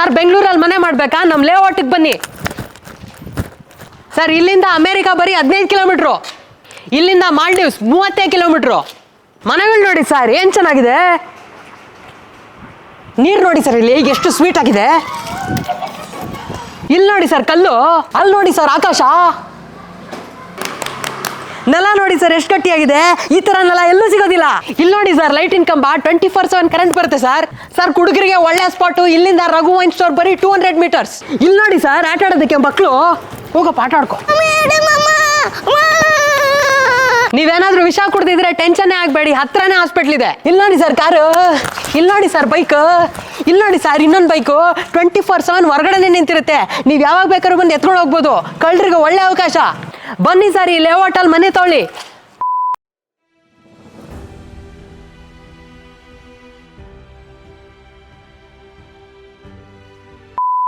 Sir ಬೆಂಗಳೂರಲ್ಲಿ ಮನೆ ಮಾಡ್ಬೇಕಾ? ನಮ್ಮ ಲೇಔಟಿಗೆ ಬನ್ನಿ. ಸರ್, ಇಲ್ಲಿಂದ ಅಮೇರಿಕ ಬರೀ ಹದಿನೈದು ಕಿಲೋಮೀಟ್ರು. ಇಲ್ಲಿಂದ ಮಾಲ್ಡೀವ್ಸ್ ಮೂವತ್ತೈದು ಕಿಲೋಮೀಟ್ರು. ಮನೆಗಳು ನೋಡಿ ಸರ್, ಏನು ಚೆನ್ನಾಗಿದೆ? ನೀರು ನೋಡಿ ಸರ್, ಇಲ್ಲಿ ಈಗ ಎಷ್ಟು ಸ್ವೀಟ್ ಆಗಿದೆ. ಇಲ್ಲಿ ನೋಡಿ ಸರ್, ಕಲ್ಲು. ಅಲ್ಲಿ ನೋಡಿ ಸರ್, ಆಕಾಶ. ನೆಲ ನೋಡಿ ಸರ್, ಎಷ್ಟು ಗಟ್ಟಿಯಾಗಿದೆ? ಈ ತರ ನೆಲ ಎಲ್ಲೂ ಸಿಗೋದಿಲ್ಲ. ಇಲ್ಲಿ ನೋಡಿ ಸರ್ ಲೈಟಿನ ಕಂಬ ಟ್ವೆಂಟಿ ಫೋರ್ ಸೆವೆನ್ ಕರೆಂಟ್ ಬರುತ್ತೆ ಸರ್. ಸರ್ ಕುಡುಗರಿಗೆ ಒಳ್ಳೆ ಸ್ಪಾಟು ಇಲ್ಲಿಂದ ರಘು ವೈನ್ ಸ್ಟೋರ್ ಬರೀ ಟೂ ಹಂಡ್ರೆಡ್ ಮೀಟರ್ಸ್ ಇಲ್ಲಿ ನೋಡಿ ಸರ್, ಆಟ ಆಡೋದಕ್ಕೆ ಮಕ್ಕಳು ಹೋಗಪ್ಪ, ಆಟ ಆಡ್ಕೊ. ನೀವೇನಾದ್ರೂ ವಿಷ ಕುಡ್ದಿದ್ರೆ ಟೆನ್ಷನ್ ಆಗ್ಬೇಡಿ, ಹತ್ರನೇ ಹಾಸ್ಪಿಟ್ಲ್ ಇದೆ. ಇಲ್ಲಿ ನೋಡಿ ಸರ್ ಕಾರು ಇಲ್ಲಿ ನೋಡಿ ಸರ್ ಬೈಕ್ ಇಲ್ಲಿ ನೋಡಿ ಸರ್, ಇನ್ನೊಂದು ಬೈಕು ಟ್ವೆಂಟಿ ಫೋರ್ ಸೆವೆನ್ ಹೊರಗಡೆನೆ ನಿಂತಿರುತ್ತೆ. ನೀವು ಯಾವಾಗ ಬೇಕಾದ್ರೂ ಬಂದು ಎತ್ಕೊಂಡು ಹೋಗ್ಬೋದು. ಕಳ್ಳರಿಗೆ ಒಳ್ಳೆ ಅವಕಾಶ. ಬನ್ನಿ ಸರ್ ಈ ಲೇಔಟಲ್ಲಿ ಮನೆ ತೊಗೊಳ್ಳಿ